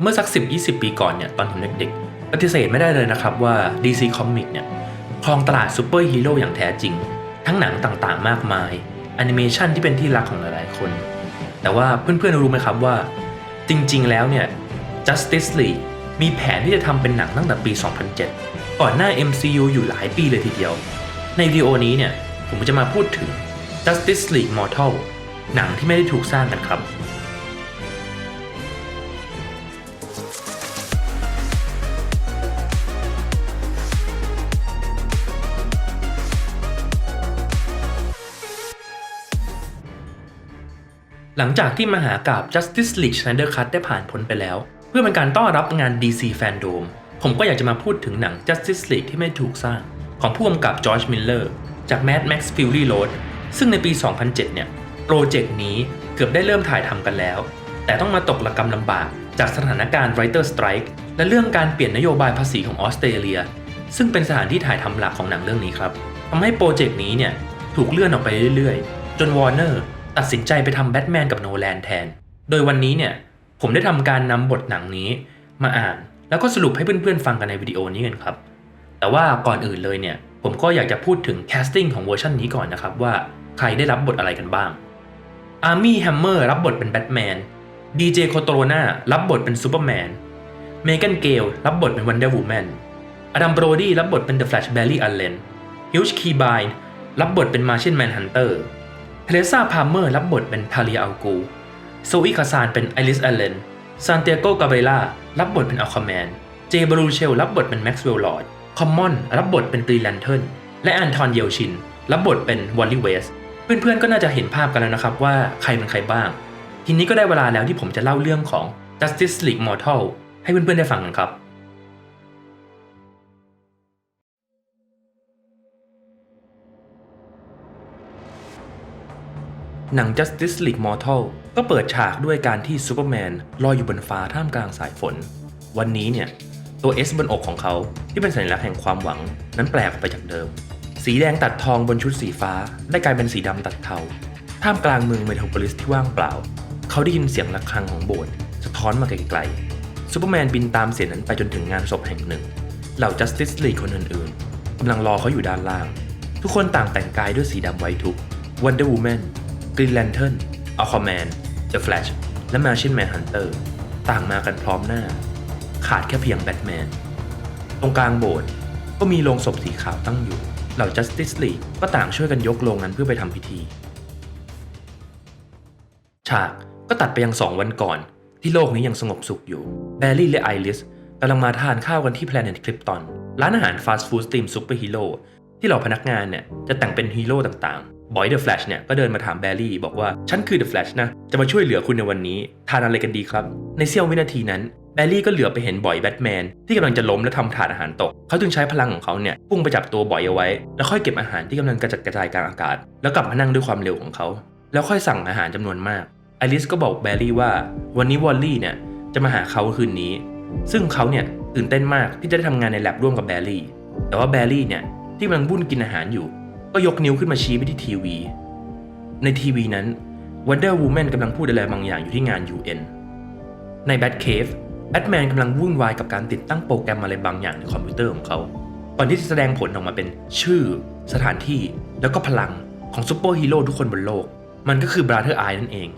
เมื่อสัก 10-20 ปีก่อนเนี่ยตอนผมเด็กๆ ปฏิเสธไม่ได้เลยนะครับว่า DC Comics เนี่ยครองตลาดซูเปอร์ฮีโร่อย่างแท้จริง ทั้งหนังต่างๆ มากมายแอนิเมชันที่เป็นที่รักของหลายๆคน แต่ว่าเพื่อนๆรู้ไหมครับว่า จริงๆแล้วเนี่ย Justice League มีแผนที่จะทำเป็นหนังตั้งแต่ปี 2007 ก่อนหน้า MCU อยู่หลายปีเลยทีเดียว ในวิดีโอนี้เนี่ยผมจะมาพูดถึง Justice League Mortal หนังที่ไม่ได้ถูกสร้างกันครับ หลังจากที่มหากาบ Justice League Snyder Cut ได้ผ่านพ้นไปแล้ว เพื่อเป็นการต้อนรับงาน DC Fandom ผมก็อยากจะมาพูดถึงหนัง Justice League ที่ไม่ถูกสร้าง ของผู้กำกับจอร์จมิลเลอร์จาก Mad Max Fury Road ซึ่งในปี 2007 เนี่ย โปรเจกต์นี้เกือบได้เริ่มถ่ายทำกันแล้ว แต่ต้องมาตกระกรรมลำบากจากสถานการณ์ Writer Strike และเรื่องการเปลี่ยนนโยบายภาษีของออสเตรเลีย ซึ่งเป็นสถานที่ถ่ายทำหลักของหนังเรื่องนี้ครับทำให้โปรเจกต์นี้เนี่ยถูกเลื่อนออกไปเรื่อยๆ จนวอร์เนอร์ ตัดสินใจไปทำแบทแมนกับโนแลนแทน โดยวันนี้เนี่ยผมได้ทำการนำบทหนังนี้มาอ่าน แล้วก็สรุปให้เพื่อนๆฟังกันในวิดีโอนี้กันครับ แต่ว่าก่อนอื่นเลยเนี่ยผมก็อยากจะพูดถึงแคสติ้งของเวอร์ชันนี้ก่อนนะครับว่าใครได้รับบทอะไรกันบ้าง อาร์มี่แฮมเมอร์รับบทเป็นแบทแมน ดีเจโคโตโรนารับบทเป็นซูเปอร์แมน เมแกนเกลรับบทเป็นวันเดอร์วูแมน อดัมโบรดี้รับบทเป็นเดอะแฟลชแบร์รี่อัลเลน ฮิวช์คีบายรับบทเป็นมาเชนแมนฮันเตอร์ เทเลซ่าพาเมอร์รับบทเป็นทาเลียอัลกู โซอีคาซานเป็นไอริสอัลเลนซานเตียโกกาเบล่ารับบทเป็นอัลคาแมน เจบรูเชลรับบทเป็นแม็กซ์เวลลอร์ด คอมมอนรับบทเป็นกรีแลนเทิร์นและแอนทอนเยลชินรับบทเป็นวอลลี่เวส เพื่อนๆก็น่าจะเห็นภาพกันแล้วนะครับว่าใครเป็นใครบ้าง ทีนี้ก็ได้เวลาแล้วที่ผมจะเล่าเรื่องของ Justice League Mortal ให้เพื่อนๆได้ฟังกันครับ หนัง Justice League Mortal ก็เปิดฉากด้วยการที่ซูเปอร์แมนลอยอยู่บนฟ้าท่ามกลางสายฝน วันนี้เนี่ย ตัว S บนอกของเขาที่เป็นสัญลักษณ์แห่งความหวัง นั้นแปลกไปจากเดิม สีแดงตัดทองบนชุดสีฟ้า ได้กลายเป็นสีดำตัดเทาท่ามกลางเมืองเมโทรโพลิสที่ว่างเปล่า เขาได้ยินเสียงระฆังของโบสถ์สะท้อนมาไกลๆซูเปอร์แมนบินตามเสียงนั้นไปจนถึงงานศพแห่งหนึ่งเหล่า Justice League คนอื่นๆกำลังรอเขาอยู่ด้านล่าง ทุกคนต่างแต่งกายด้วยสีดำไว้ทุก Wonder Woman Green Lantern Aquaman The Flash และ Martian Manhunter ต่างมากันพร้อมหน้า ขาดแค่เพียงแบทแมน ตรงกลางโบสถ์ก็มีโลงศพสีขาวตั้งอยู่ เหล่า Justice League ก็ต่างช่วยกันยกโลงนั้นเพื่อไปทำพิธี ฉากก็ตัดไปยังสองวันก่อน ที่โลกนี้ยังสงบสุขอยู่ แบร์รี่และไอริสกำลังมาทานข้าวกันที่ Planet Krypton ร้านอาหารฟาสต์ฟู้ดสตรีมซูเปอร์ฮีโร่ที่เหล่าพนักงานเนี่ยจะแต่งเป็นฮีโร่ต่าง บอยเดอะแฟลชเนี่ยก็เดินมาถามแบร์รี่บอกว่า ฉันคือเดอะแฟลชนะ จะมาช่วยเหลือคุณในวันนี้ ทานอะไรกันดีครับ ในเสี้ยววินาทีนั้น แบร์รี่ก็เหลือไปเห็นบอยแบทแมนที่กำลังจะล้มและทำถาดอาหารตก เขาจึงใช้พลังของเขาเนี่ยพุ่งไปจับตัวบอยเอาไว้ แล้วค่อยเก็บอาหารที่กำลังกระจัดกระจายกลางอากาศ แล้วกลับมานั่งด้วยความเร็วของเขา แล้วค่อยสั่งอาหารจำนวนมากอริสก็บอกแบร์รี่ว่า วันนี้วอลลี่เนี่ยจะมาหาเขาคืนนี้ ซึ่งเขาเนี่ยตื่นเต้นมากที่จะได้ทำงานในแลบร่วมกับแบร์รี่ แต่ว่าแบร์รี่เนี่ยที่กำลังบุ้นกินอาหารอยู่ ก็ยกนิ้วขึ้นมาชี้ไปที่ทีวี ในทีวีนั้น Wonder Woman กำลังพูดอะไรบางอย่างอยู่ที่งาน UN ใน Batcave แบทแมนกำลังวุ่นวายกับการติดตั้งโปรแกรมอะไรบางอย่างในคอมพิวเตอร์ของเขาก่อนที่จะแสดงผลออกมาเป็นชื่อ สถานที่ แล้วก็พลังของซูเปอร์ฮีโร่ทุกคนบนโลก มันก็คือ Brother Eye นั่นเอง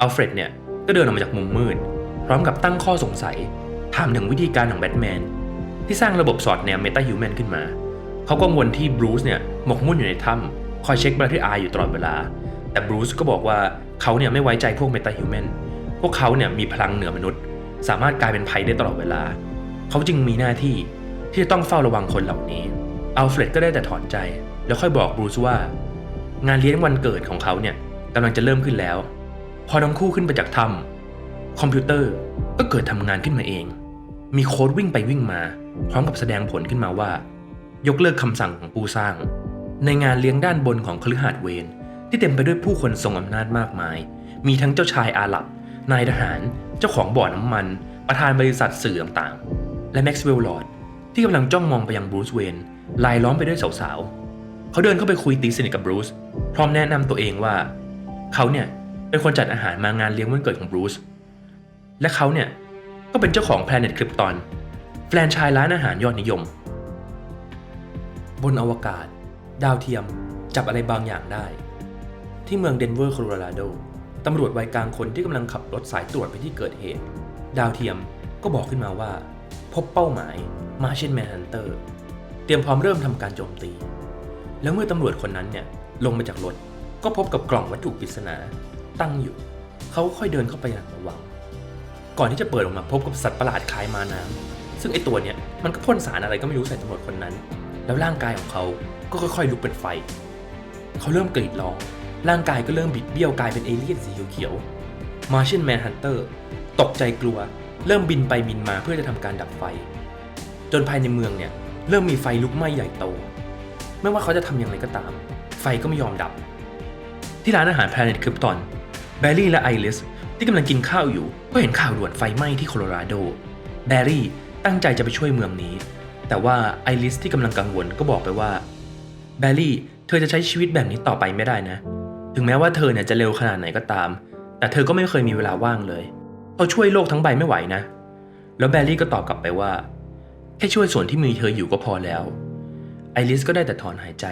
อัลเฟรดเนี่ยก็เดินออกมาจากมุมมืด พร้อมกับตั้งข้อสงสัย ถามถึงวิธีการของแบทแมนที่สร้างระบบสอดแนมเมตาฮิวแมนขึ้นมา เขากังวลที่บรูซเนี่ยหมกมุ่นอยู่ในถ้ำคอยเช็ค Brother Eye อยู่ตลอดเวลา แต่บรูซก็บอกว่าเขาเนี่ยไม่ไว้ใจพวกเมตาฮิวแมนพวกเขาเนี่ยมีพลังเหนือมนุษย์ สามารถกลายเป็นภัยได้ตลอดเวลา เขาจึงมีหน้าที่ที่จะต้องเฝ้าระวังคนเหล่านี้อัลเฟรดก็ได้แต่ถอนใจ แล้วค่อยบอกบรูซว่า งานเลี้ยงวันเกิดของเขาเนี่ยกำลังจะเริ่มขึ้นแล้ว พอทั้งคู่ขึ้นไปจากถ้ำคอมพิวเตอร์ก็เกิดทำงานขึ้นมาเอง มีโค้ดวิ่งไปวิ่งมา พร้อมกับแสดงผลขึ้นมาว่า ยกเลิกคำสั่งของผู้สร้าง ในงานเลี้ยงด้านบนของคฤหาสน์เวนที่เต็มไปด้วยผู้คนทรงอำนาจมากมาย มีทั้งเจ้าชายอาหรับ นายทหาร เจ้าของบ่อน้ำมัน ประธานบริษัทสื่อต่างๆ และแม็กซ์เวลล์ลอร์ดที่กำลังจ้องมองไปยังบรูซเวนลายล้อมไปด้วยสาวๆ เขาเดินเข้าไปคุยตีสนิทกับบรูซพร้อมแนะนำตัวเองว่า เขาเนี่ยเป็นคนจัดอาหารมางานเลี้ยงวันเกิดของบรูซและเขาเนี่ยก็เป็นเจ้าของ Planet Krypton แฟรนไชส์ร้านอาหารยอดนิยม บนอวกาศ ดาวเทียมจับอะไรบางอย่างได้ ที่เมืองเดนเวอร์โคโลราโดตำรวจวัยกลางคนที่กำลังขับรถสายตรวจไปที่เกิดเหตุ ดาวเทียมก็บอกขึ้นมาว่า พบเป้าหมายมาเชนแมนฮันเตอร์เตรียมพร้อมเริ่มทำการโจมตี แล้วเมื่อตำรวจคนนั้นเนี่ยลงมาจากรถก็พบกับกล่องวัตถุปริศนาตั้งอยู่ เขาค่อยเดินเข้าไปอย่างระวัง ก่อนที่จะเปิดออกมาพบกับสัตว์ประหลาดคล้ายมาน้ำซึ่งไอตัวเนี้ยมันก็พ่นสารอะไรก็ไม่รู้ใส่ตำรวจคนนั้น แล้วร่างกายของเขาก็ค่อยๆลุกเป็นไฟ เขาเริ่มกรีดร้อง ร่างกายก็เริ่มบิดเบี้ยวกลายเป็นเอเลี่ยนสีเขียวๆมาเช่นแมนฮันเตอร์ตกใจกลัว เริ่มบินไปบินมาเพื่อจะทำการดับไฟ จนภายในเมืองเนี่ยเริ่มมีไฟลุกไหม้ใหญ่โต ไม่ว่าเขาจะทำอย่างไรก็ตาม ไฟก็ไม่ยอมดับ ที่ร้านอาหาร Planet Krypton แบร์รี่และไอริสที่กำลังกินข้าวอยู่ ก็เห็นข่าวด่วนไฟไหม้ที่โคโลราโด แบร์รี่ตั้งใจจะไปช่วยเมืองนี้ แต่ว่าไอริสที่กำลังกังวลก็บอกไปว่าแบร์รี่เธอจะใช้ชีวิตแบบนี้ต่อไปไม่ได้นะ ถึงแม้ว่าเธอเนี่ยจะเร็วขนาดไหนก็ตาม แต่เธอก็ไม่เคยมีเวลาว่างเลยเขาช่วยโลกทั้งใบไม่ไหวนะ แล้วแบร์รี่ก็ตอบกลับไปว่า แค่ช่วยส่วนที่มีเธออยู่ก็พอแล้ว ไอริสก็ได้แต่ถอนหายใจ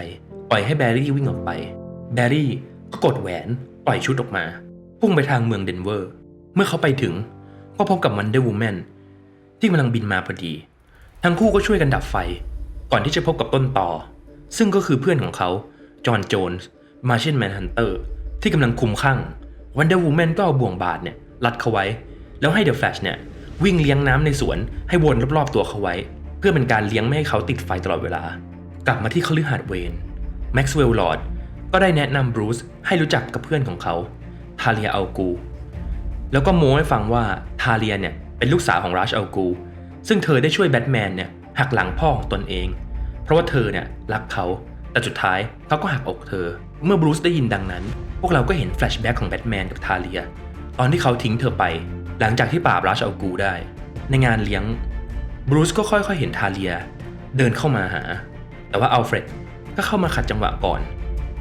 ปล่อยให้แบร์รี่วิ่งออกไป แบร์รี่ก็กดแหวนปล่อยชุดออกมา พุ่งไปทางเมืองเดนเวอร์ เมื่อเขาไปถึงก็พบกับมันเดอร์วูแมนที่กำลังบินมาพอดี ทั้งคู่ก็ช่วยกันดับไฟ ก่อนที่จะพบกับต้นต่อ ซึ่งก็คือเพื่อนของเขา จอห์นโจนส์ มาเช่นแมนฮันเตอร์ ที่กำลังคุมข้างวันเดอร์วูแมนก็เอาบ่วงบาดเนี่ยรัดเขาไว้ แล้วให้เดอะแฟลชเนี่ยวิ่งเลี้ยงน้ำในสวนให้วนรอบๆตัวเขาไว้ เพื่อเป็นการเลี้ยงไม่ให้เขาติดไฟตลอดเวลา กลับมาที่คฤหาสน์เวนแม็กซ์เวลล์ลอร์ดก็ได้แนะนำบรูซให้รู้จักกับเพื่อนของเขา ทาเลียอัลกู แล้วก็โม้ให้ฟังว่าทาเลียเนี่ยเป็นลูกสาวของราชอัลกู ซึ่งเธอได้ช่วยแบทแมนเนี่ยหักหลังพ่อของตนเอง เพราะว่าเธอเนี่ยรักเขา แต่สุดท้ายเขาก็หักอกเธอ เมื่อบรูซได้ยินดังนั้น พวกเราก็เห็นแฟลชแบ็กของแบทแมนกับทาเลีย ตอนที่เขาทิ้งเธอไป หลังจากที่ปราบราชอัลกูได้ ในงานเลี้ยงบรูซก็ค่อยๆเห็นทาเลีย เดินเข้ามาหา แต่ว่าอัลเฟรดก็เข้ามาขัดจังหวะก่อน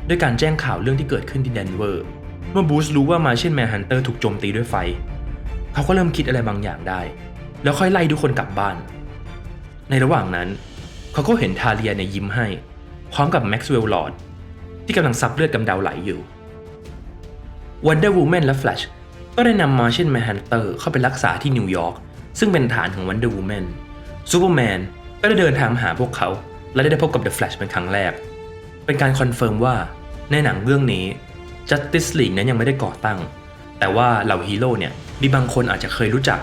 ด้วยการแจ้งข่าวเรื่องที่เกิดขึ้นที่เดนเวอร์ เมื่อบรูซรู้ว่ามาเช่นแมนฮันเตอร์ถูกโจมตีด้วยไฟ เขาก็เริ่มคิดอะไรบางอย่างได้ แล้วค่อยไล่ทุกคนกลับบ้าน ในระหว่างนั้น เขาก็เห็นทาเลียเนี่ยยิ้มให้ พร้อมกับแม็กซ์เวลล์ลอร์ดที่กำลังซับเลือดกำเดาไหลอยู่วันเดอร์วูแมนและแฟลชก็ได้นำมาเช่นแมนฮันเตอร์เข้าไปรักษาที่นิวยอร์กซึ่งเป็นฐานของวันเดอร์วูแมนซูเปอร์แมนก็ได้เดินทางมาหาพวกเขา และได้พบกับเดอะแฟลชเป็นครั้งแรก เป็นการคอนเฟิร์มว่าในหนังเรื่องนี้ Justice League นั้นยังไม่ได้ก่อตั้ง แต่ว่าเหล่าฮีโร่เนี่ยมีบางคนอาจจะเคยรู้จัก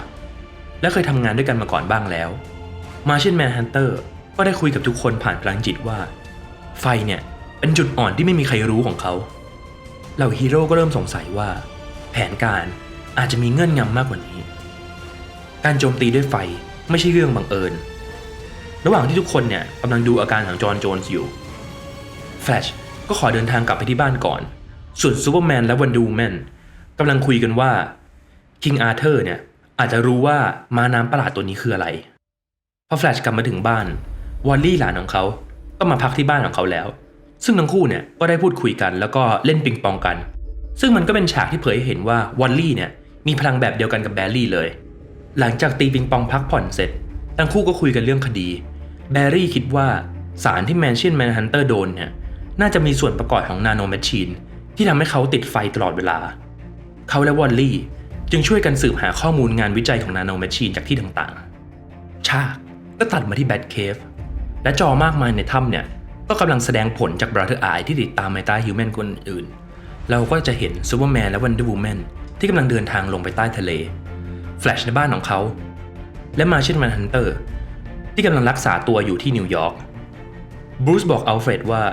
และเคยทำงานด้วยกันมาก่อนบ้างแล้ว มาเช่นแมนฮันเตอร์ก็ได้คุยกับทุกคนผ่านพลังจิตว่า ไฟเนี่ยเป็นจุดอ่อนที่ไม่มีใครรู้ของเขา เหล่าฮีโร่ก็เริ่มสงสัยว่า แผนการอาจจะมีเงื่อนงำมากกว่านี้ การโจมตีด้วยไฟไม่ใช่เรื่องบังเอิญ ระหว่างที่ทุกคนเนี่ยกำลังดูอาการของจอห์นโจนส์อยู่ แฟลชก็ขอเดินทางกลับไปที่บ้านก่อน ส่วนซูเปอร์แมนและวันดูแมนกำลังคุยกันว่าคิงอาเธอร์เนี่ย อาจจะรู้ว่าม้าน้ำประหลาดตัวนี้คืออะไร พอแฟลชกลับมาถึงบ้าน วอลลี่หลานของเขา ก็มาพักที่บ้านของเขาแล้ว ซึ่งทั้งคู่เนี่ยก็ได้พูดคุยกันแล้วก็เล่นปิงปองกัน ซึ่งมันก็เป็นฉากที่เผยให้เห็นว่าวอลลี่เนี่ยมีพลังแบบเดียวกันกับแบร์รี่เลย หลังจากตีปิงปองพักผ่อนเสร็จ ทั้งคู่ก็คุยกันเรื่องคดี แบร์รี่คิดว่าสารที่แมนเชนแมนฮันเตอร์โดนเนี่ยน่าจะมีส่วนประกอบของนาโนแมชชีนที่ทำให้เขาติดไฟตลอดเวลา เขาและวอลลี่ จึงช่วยกันสืบหาข้อมูลงานวิจัยของนาโนแมชชีนจากที่ต่างๆฉากก็ตัดมาที่แบทเคฟและจอมากมายในถ้ำเนี่ย ก็กำลังแสดงผลจากบราเธอร์ไอที่ติดตามไมตาฮิวแมนคนอื่น เราก็จะเห็นซูเปอร์แมนและวันเดอร์วูแมนที่กำลังเดินทางลงไปใต้ทะเล แฟลชในบ้านของเขา และมาเช่นมันฮันเตอร์ ที่กำลังรักษาตัวอยู่ที่นิวยอร์กบรูซบอกอัลเฟรดว่า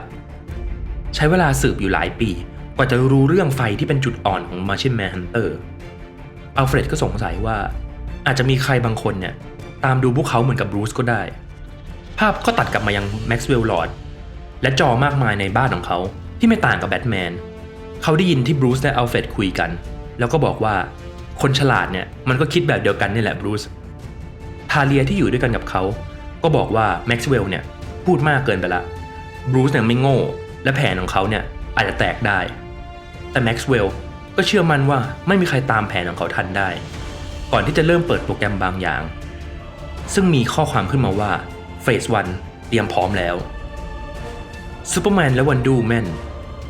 ใช้เวลาสืบอยู่หลายปี กว่าจะรู้เรื่องไฟที่เป็นจุดอ่อนของมาเช่นแมนฮันเตอร์ อัลเฟรดก็สงสัยว่า อาจจะมีใครบางคนเนี่ย ตามดูพวกเขาเหมือนกับบรูซก็ได้ ภาพก็ตัดกลับมายังแม็กซ์เวลล์ลอร์ดและจอมากมายในบ้านของเขาที่ไม่ต่างกับแบทแมนเขาได้ยินที่บรูซและอัลเฟรดคุยกัน แล้วก็บอกว่าคนฉลาดเนี่ยมันก็คิดแบบเดียวกันนี่แหละบรูซทาเลียที่อยู่ด้วยกันกับเขาก็บอกว่าแม็กซ์เวลล์เนี่ยพูดมากเกินไปละบรูซเนี่ยไม่โง่ และแผนของเขาเนี่ยอาจจะแตกได้ แต่แม็กซ์เวลล์ ก็เชื่อมั่นว่าไม่มีใครตามแผนของเขาทันได้ ก่อนที่จะเริ่มเปิดโปรแกรมบางอย่าง ซึ่งมีข้อความขึ้นมาว่าเฟสวันเตรียมพร้อมแล้วซูเปอร์แมนและวันดูแมน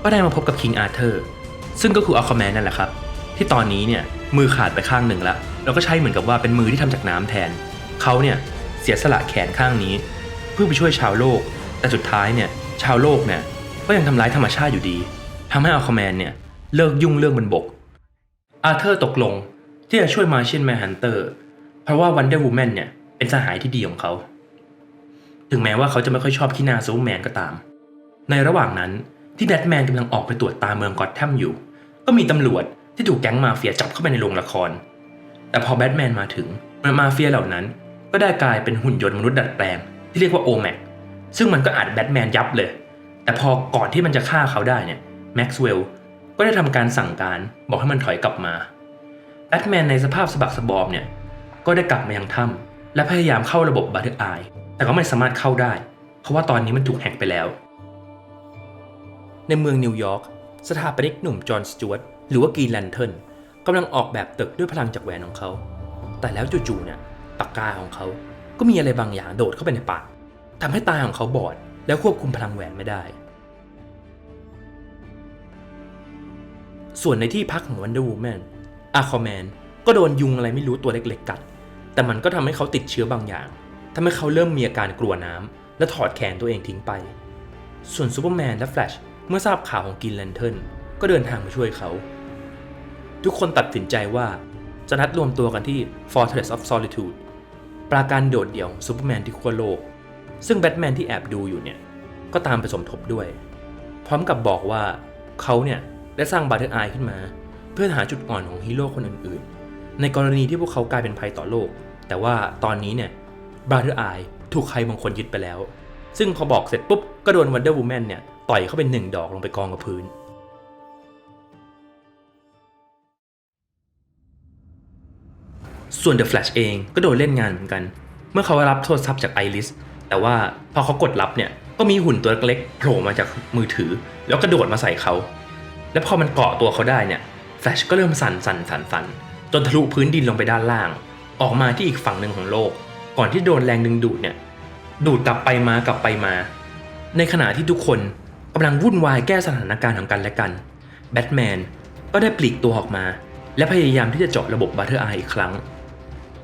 ก็ได้มาพบกับคิงอาร์เธอร์ซึ่งก็คืออัลคาแมนนั่นแหละครับ ที่ตอนนี้เนี่ยมือขาดไปข้างหนึ่งแล้วแล้วก็ใช้เหมือนกับว่าเป็นมือที่ทำจากน้ำแทน เขาเนี่ยเสียสละแขนข้างนี้ เพื่อไปช่วยชาวโลก แต่สุดท้ายเนี่ยชาวโลกเนี่ยก็ยังทำร้ายธรรมชาติอยู่ดีทำให้อัลคาแมนเนี่ย เลิกยุ่งเรื่องบนบก อาร์เธอร์ตกลงที่จะช่วยมาเชียนแมนฮันเตอร์ เพราะว่าวันเดอร์วูแมนเนี่ยเป็นสหายที่ดีของเขา ถึงแม้ว่าเขาจะไม่ค่อยชอบขี้นาซูแมนก็ตาม ในระหว่างนั้นที่แบทแมนกำลังออกไปตรวจตาเมืองกอตแทมอยู่ ก็มีตำรวจที่ถูกแก๊งมาเฟียจับเข้าไปในโรงละคร แต่พอแบทแมนมาถึงมาเฟียเหล่านั้นก็ได้กลายเป็นหุ่นยนต์มนุษย์ดัดแปลง ที่เรียกว่าโอแม็กซึ่งมันก็อัดแบทแมนยับเลย แต่พอก่อนที่มันจะฆ่าเขาได้เนี่ยแม็กซ์เวลล์ ก็ได้ทำการสั่งการบอกให้มันถอยกลับมาแบทแมนในสภาพสะบักสะบอมเนี่ยก็ได้กลับมายังถ้ำและพยายามเข้าระบบบัตเตอร์ไอแต่ก็ไม่สามารถเข้าได้ เพราะว่าตอนนี้มันถูกแฮกไปแล้ว ในเมืองนิวยอร์กสถาปนิกหนุ่มจอห์นสจวตหรือว่ากีแลนเทิร์นกำลังออกแบบตึกด้วยพลังจากแหวนของเขา แต่แล้วจู่ๆเนี่ยปากกาของเขาก็มีอะไรบางอย่างโดดเข้าไปในปากทำให้ตาของเขาบอดแล้วควบคุมพลังแหวนไม่ได้ ส่วนในที่พักของ Wonder Woman อาคอแมนก็โดนยุงอะไรไม่รู้ตัวเล็กๆกัด แต่มันก็ทำให้เขาติดเชื้อบางอย่างทำให้เขาเริ่มมีอาการกลัวน้ำและถอดแขนตัวเองทิ้งไป ส่วนซูเปอร์แมนและแฟลชเมื่อทราบข่าวของกินแลนเทิร์นก็เดินทางมาช่วยเขา ทุกคนตัดสินใจว่าจะนัดรวมตัวกันที่ Fortress of Solitude ปราการโดดเดี่ยวซูเปอร์แมนที่ขั้วโลก ซึ่งแบทแมนที่แอบดูอยู่เนี่ย ก็ตามไปสมทบด้วย พร้อมกับบอกว่าเขาเนี่ย ได้สร้างบัตเตอร์ไอขึ้นมา เพื่อหาจุดอ่อนของฮีโร่คนอื่นๆ ในกรณีที่พวกเขากลายเป็นภัยต่อโลก แต่ว่าตอนนี้เนี่ยบัตเตอร์ไอถูกใครบางคนยึดไปแล้ว ซึ่งพอบอกเสร็จปุ๊บก็โดนวันเดอร์วูแมนเนี่ยต่อยเข้าเป็นหนึ่งดอกลงไปกองกับพื้นส่วน The Flash เองก็โดนเล่นงานเหมือนกัน เมื่อเขารับโทรศัพท์จากไอริสแต่ว่าพอเขากดรับเนี่ย ก็มีหุ่นตัวเล็กโผล่มาจากมือถือ แล้วกระโดดมาใส่เขา แล้วพอมันเกาะตัวเขาได้เนี่ยแฟลชก็เริ่มสั่นสั่นสั่นสั่นจนทะลุพื้นดินลงไปด้านล่าง ออกมาที่อีกฝั่งหนึ่งของโลก ก่อนที่โดนแรงดึงดูดเนี่ยดูดกลับไปมากลับไปมา ในขณะที่ทุกคนกำลังวุ่นวายแก้สถานการณ์ของกันและกันแบทแมนก็ได้ปลีกตัวออกมา และพยายามที่จะเจาะระบบบัตเตอร์ไออีกครั้ง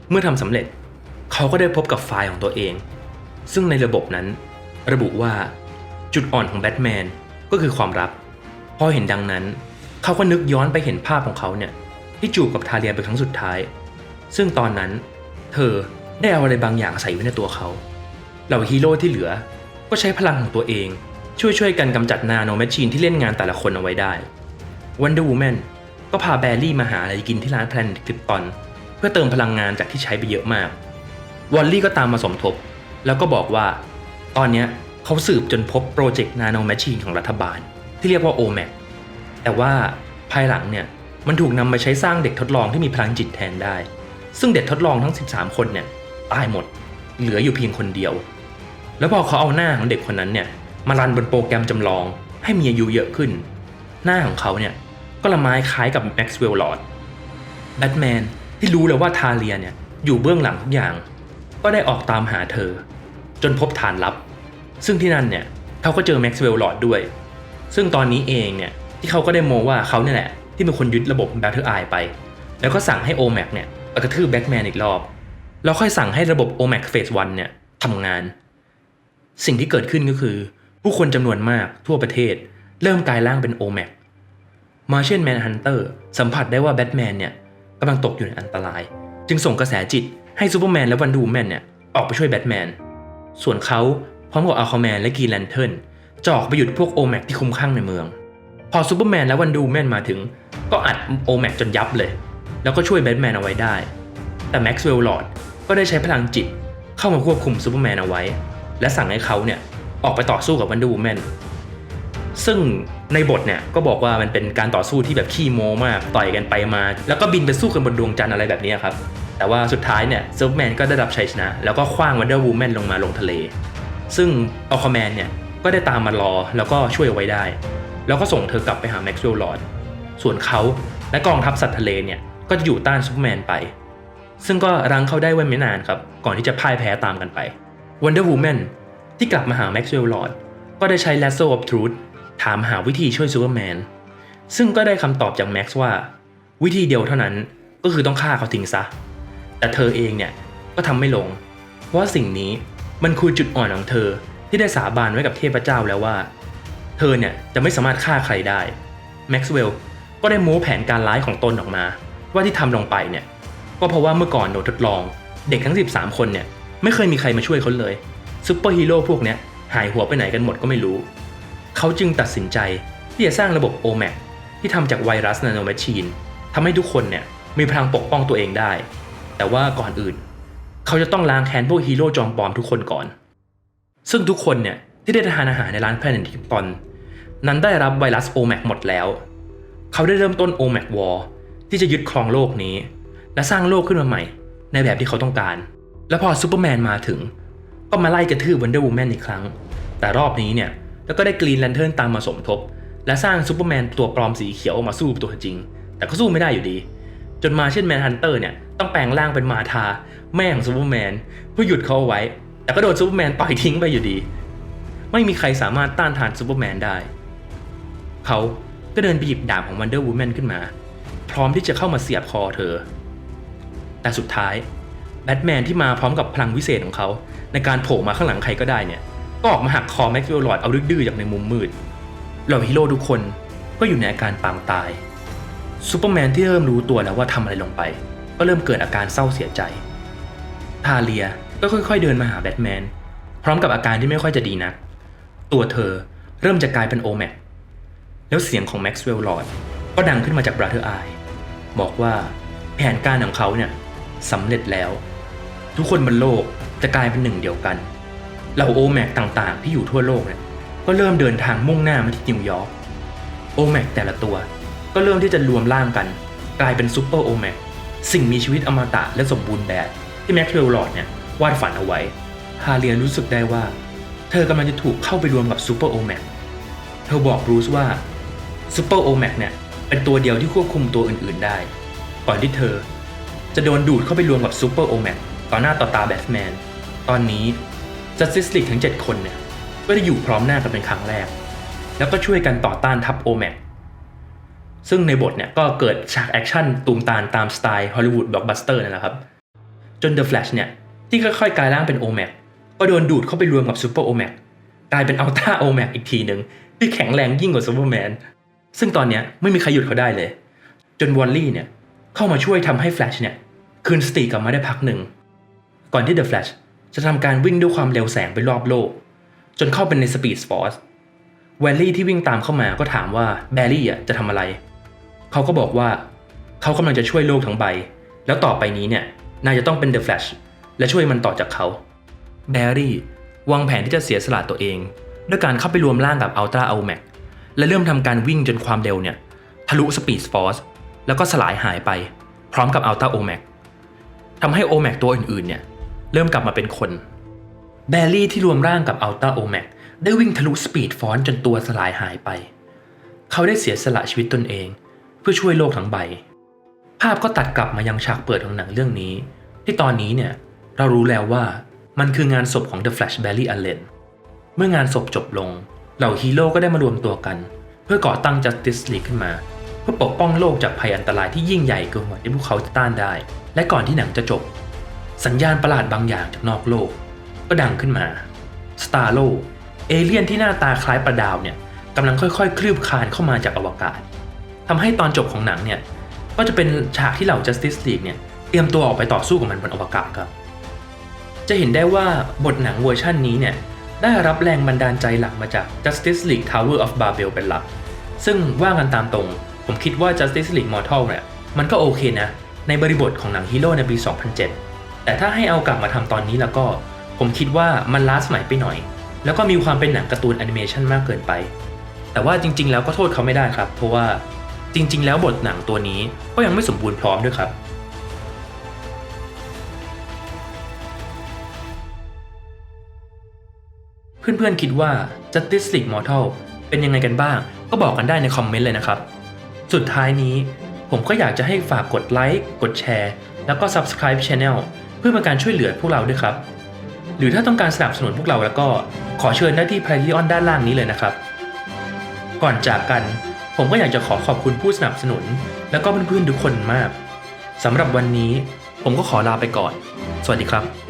เมื่อทำสำเร็จเขาก็ได้พบกับไฟล์ของตัวเอง ซึ่งในระบบนั้น ระบุว่าจุดอ่อนของแบทแมนก็คือความรัก พอเห็นดังนั้น เขาก็นึกย้อนไปเห็นภาพของเขาเนี่ยที่จูบกับทาเลียเป็นครั้งสุดท้าย ซึ่งตอนนั้น เธอได้เอาอะไรบางอย่างใส่ไว้ในตัวเขา เหล่าฮีโร่ที่เหลือก็ใช้พลังของตัวเอง ช่วยช่วยกันกำจัดนาโนแมชชีนที่เล่นงานแต่ละคนเอาไว้ได้วันเดอร์วูแมนก็พาแบรี่มาหาอะไรกินที่ร้านแพลนคลิปตอน เพื่อเติมพลังงานจากที่ใช้ไปเยอะมากวอลลี่ก็ตามมาสมทบ แล้วก็บอกว่า ตอนนี้เขาสืบจนพบโปรเจกต์นาโนแมชชีนของรัฐบาล ที่เรียกว่า OMAC แต่ว่าภายหลังเนี่ยมันถูกนำมาใช้สร้างเด็กทดลองที่มีพลังจิตแทนได้ ซึ่งเด็กทดลองทั้ง 13 คนเนี่ยตายหมด เหลืออยู่เพียงคนเดียว แล้วพอเขาเอาหน้าของเด็กคนนั้นเนี่ยมารันบนโปรแกรมจำลอง ให้มีอายุเยอะขึ้น หน้าของเขาเนี่ยก็ละไม้คล้ายกับแม็กซ์เวลล์ลอดแบทแมนที่รู้แล้วว่าทาเลียเนี่ยอยู่เบื้องหลังทุกอย่าง ก็ได้ออกตามหาเธอ จนพบฐานลับ ซึ่งที่นั่นเนี่ยเขาก็เจอแม็กซ์เวลล์ลอดด้วย ซึ่งตอนนี้เองเนี่ยที่เขาก็ได้โมว่าเขาเนี่ยแหละที่เป็นคนยึดระบบ Battle Eye ไป แล้วก็สั่งให้ OMAC เนี่ยกระทืบแบ็กแมนอีกรอบ แล้วค่อยสั่งให้ระบบ OMAC Phase 1เนี่ยทำงาน สิ่งที่เกิดขึ้นก็คือ ผู้คนจำนวนมากทั่วประเทศ เริ่มกลายร่างเป็น OMAC มาเชนแมนฮันเตอร์สัมผัสได้ว่าแบทแมนเนี่ยกำลังตกอยู่ในอันตราย จึงส่งกระแสจิตให้ซูเปอร์แมนและวันดูแมนเนี่ยออกไปช่วยแบทแมน ส่วนเขาพร้อมกับอัลคาแมนและกีแลนเทิร์น จอกไปหยุดพวกโอแมกที่คุ้มข้างในเมือง พอซูเปอร์แมนและวันดูแมนมาถึง ก็อัดโอแมกจนยับเลย แล้วก็ช่วยแบทแมนเอาไว้ได้ แต่แม็กซ์เวลล์ลอร์ดก็ได้ใช้พลังจิตเข้ามาควบคุมซูเปอร์แมนเอาไว้ และสั่งให้เขาเนี่ยออกไปต่อสู้กับวันดูแมนซึ่งในบทเนี่ยก็บอกว่ามันเป็นการต่อสู้ที่แบบขี้โมมากต่อยกันไปมา แล้วก็บินไปสู้กันบนดวงจันทร์อะไรแบบนี้ครับแต่ว่าสุดท้ายเนี่ยซูเปอร์แมนก็ได้รับชัยชนะ แล้วก็คว้างวันเดอร์วูแมนลงมาลงทะเล ซึ่งอัลคาแมนเนี่ย ก็ได้ตามมารอแล้วก็ช่วยไว้ได้ แล้วก็ส่งเธอกลับไปหาแม็กซ์เวลล์ลอร์ดส่วนเขาและกองทัพสัตว์ทะเลเนี่ยก็จะอยู่ต้านซูเปอร์แมนไป ซึ่งก็รั้งเขาได้ไว้ไม่นานครับ ก่อนที่จะพ่ายแพ้ตามกันไป Wonder Woman ที่กลับมาหา Maxwell Lord ก็ได้ใช้ Lasso of Truth ถามหาวิธีช่วยซูเปอร์แมนซึ่งก็ได้คำตอบจากแม็กซ์ว่า วิธีเดียวเท่านั้นก็คือต้องฆ่าเขาทิ้งซะ แต่เธอเองเนี่ยก็ทำไม่ลง เพราะสิ่งนี้มันคือจุดอ่อนของเธอ ที่ได้สาบานไว้กับเทพเจ้าแล้วว่า เธอเนี่ยจะไม่สามารถฆ่าใครได้แม็กซ์เวลล์ก็ได้โม้แผนการร้ายของตนออกมา ว่าที่ทำลงไปเนี่ย ก็เพราะว่าเมื่อก่อนโดนทดลอง เด็กทั้ง 13 คนเนี่ย ไม่เคยมีใครมาช่วยเขาเลยซูเปอร์ฮีโร่พวกเนี้ยหายหัวไปไหนกันหมดก็ไม่รู้ เขาจึงตัดสินใจที่จะสร้างระบบ OMAC ที่ทำจากไวรัสนาโนแมชชีนทำให้ทุกคนเนี่ยมีพลังปกป้องตัวเองได้ แต่ว่าก่อนอื่น เขาจะต้องล้างแค้นพวกฮีโร่จอมปลอมทุกคนก่อน ซึ่งทุกคนเนี่ยที่ได้ทานอาหารในร้านแพลเน็ตทิปตอน นั้นได้รับไวรัส OMAC หมดแล้ว เขาได้เริ่มต้น OMAC War ที่จะยึดครองโลกนี้ และสร้างโลกขึ้นมาใหม่ ในแบบที่เขาต้องการ และพอซูเปอร์แมนมาถึง ก็มาไล่กระทืบวันเดอร์วูแมนอีกครั้ง แต่รอบนี้เนี่ยแล้วก็ได้กรีนแลนเทิร์นตามมาสมทบ และสร้างซูเปอร์แมนตัวปลอมสีเขียวออกมาสู้ตัวจริง แต่ก็สู้ไม่ได้อยู่ดี จนมาเช่นแมนฮันเตอร์เนี่ยต้องแปลงร่างเป็นมาธาแม่ของซูเปอร์แมนเพื่อหยุดเขาเอาไว้ แต่ก็โดนซูเปอร์แมนต่อยทิ้งไปอยู่ดี ไม่มีใครสามารถต้านทานซูเปอร์แมนได้ เขาก็เดินไปหยิบดาบของวันเดอร์วูแมนขึ้นมา พร้อมที่จะเข้ามาเสียบคอเธอ แต่สุดท้ายแบทแมนที่มาพร้อมกับพลังวิเศษของเขา ในการโผล่มาข้างหลังใครก็ได้เนี่ย ก็ออกมาหักคอแม็กซ์เวลลอร์ดเอาดื้อๆจากในมุมมืดเหล่าฮีโร่ทุกคนก็อยู่ในอาการปางตายซูเปอร์แมนที่เริ่มรู้ตัวแล้วว่าทำอะไรลงไป ก็เริ่มเกิดอาการเศร้าเสียใจทาเลีย ก็ค่อยๆเดินมาหาแบทแมน พร้อมกับอาการที่ไม่ค่อยจะดีนัก ตัวเธอเริ่มจะกลายเป็นโอแมกแล้วเสียงของแม็กซ์เวลลอร์ดก็ดังขึ้นมาจากบราเธอร์ไอบอกว่าแผนการของเขาเนี่ยสำเร็จแล้ว ทุกคนบนโลกจะกลายเป็นหนึ่งเดียวกันเหล่าโอแมกต่างๆ ที่อยู่ทั่วโลกเนี่ยก็เริ่มเดินทางมุ่งหน้ามาที่นิวยอร์กโอแมกแต่ละตัว ก็เริ่มที่จะรวมร่างกัน กลายเป็นซูเปอร์โอแมกสิ่งมีชีวิตอมตะและสมบูรณ์แบบที่แม็กซ์เวลลอร์ดเนี่ย วาดฝันเอาไว้ ฮาเลียนรู้สึกได้ว่า เธอกำลังจะถูกเข้าไปรวมกับซูเปอร์โอแมกเธอบอกบรูซว่าซูเปอร์โอแมกเนี่ยเป็นตัวเดียวที่ควบคุมตัวอื่นๆได้ ก่อนที่เธอ จะโดนดูดเข้าไปรวมกับซูเปอร์โอแมกต่อหน้าต่อตาแบทแมน ตอนนี้ Justice League ทั้ง 7 คนเนี่ยก็ได้อยู่พร้อมหน้ากันเป็นครั้งแรก แล้วก็ช่วยกันต่อต้านทัพโอแมกซึ่งในบทเนี่ยก็เกิดฉากแอคชั่นตูมตามตามสไตล์ฮอลลีวูดบล็อกบัสเตอร์นั่นแหละครับ จน The Flash เนี่ย ที่ค่อยๆกลายร่างเป็นโอแมกก็โดนดูดเข้าไปรวมกับซูเปอร์โอแมกกลายเป็นอัลต้าโอแมกอีกทีหนึ่งที่แข็งแรงยิ่งกว่าซูเปอร์แมนซึ่งตอนนี้ไม่มีใครหยุดเขาได้เลย จนวอลลี่เนี่ยเข้ามาช่วยทำให้แฟลชเนี่ยคืนสติกลับมาได้พักหนึ่ง ก่อนที่ The Flash จะทำการวิ่งด้วยความเร็วแสงไปรอบโลก จนเข้าเป็นใน Speed Force แวลลี่ที่วิ่งตามเข้ามาก็ถามว่าแบร์รี่อะจะทำอะไร เขาก็บอกว่าเขากำลังจะช่วยโลกทั้งใบ แล้วต่อไปนี้เนี่ยนายจะต้องเป็น The Flash แล และช่วยมันต่อจากเขาแบร์รี่วางแผนที่จะเสียสละตัวเอง ด้วยการเข้าไปรวมร่างกับ Ultra o m a c และเริ่มทำการวิ่งจนความเร็วเนี่ย ทะลุ Speed Force แล้วก็สลายหายไป พร้อมกับ Ultra o m a c ทำให้ o m a c ตัวอื่นๆเนี่ย เริ่มกลับมาเป็นคน แบร์รี่ที่รวมร่างกับ Ultra o m a c ได้วิ่งทะลุ Speed Force จนตัวสลายหายไป เขาได้เสียสละชีวิตตนเอง เพื่อช่วยโลกทั้งใบ ภาพก็ตัดกลับมายังฉากเปิดของหนังเรื่องนี้ ที่ตอนนี้เนี่ย เรารู้แล้วว่ามันคืองานศพของ The Flash Barry Allen เมื่องานศพจบลง เหล่าฮีโร่ก็ได้มารวมตัวกัน เพื่อก่อตั้ง Justice League ขึ้นมา เพื่อปกป้องโลกจากภัยอันตรายที่ยิ่งใหญ่เกินกว่าที่พวกเขาจะต้านได้ และก่อนที่หนังจะจบ สัญญาณประหลาดบางอย่างจากนอกโลก ก็ดังขึ้นมา Star l o เอเลี่ยนที่หน้าตาคล้ายประดาวเนี่ยกำลังค่อยๆ คลืบคลานเข้ามาจากอวกาศทำให้ตอนจบของหนังเนี่ยก็จะเป็นฉากที่เหล่า Justice League เนี่ยเตรียมตัวออกไปต่อสู้กับมันบนอวกาศครับ จะเห็นได้ว่าบทหนังเวอร์ชันนี้เนี่ยได้รับแรงบันดาลใจหลักมาจาก Justice League Tower of Babel เป็นหลัก ซึ่งว่ากันตามตรง ผมคิดว่า Justice League Mortal เนี่ยมันก็โอเคนะ ในบริบทของหนังฮีโร่ในปี 2007 แต่ถ้าให้เอากลับมาทำตอนนี้แล้วก็ ผมคิดว่ามันล้าสมัยไปหน่อย แล้วก็มีความเป็นหนังการ์ตูนแอนิเมชันมากเกินไป แต่ว่าจริง ๆ แล้วก็โทษเขาไม่ได้ครับ เพราะว่าจริง ๆ แล้วบทหนังตัวนี้ก็ยังไม่สมบูรณ์พร้อมด้วยครับ เพื่อนๆคิดว่า Justice League Mortal เป็นยังไงกันบ้าง ก็บอกกันได้ในคอมเมนต์เลยนะครับ สุดท้ายนี้ ผมก็อยากจะให้ฝากกดไลค์กดแชร์ แล้วก็ subscribe channel เพื่อเป็นการช่วยเหลือพวกเราด้วยครับ หรือถ้าต้องการสนับสนุนพวกเราแล้วก็ขอเชิญได้ที่ Patreon ด้านล่างนี้เลยนะครับ ก่อนจากกัน ผมก็อยากจะขอขอบคุณผู้สนับสนุน แล้วก็เพื่อนๆทุกคนมากสำหรับวันนี้ ผมก็ขอลาไปก่อน สวัสดีครับ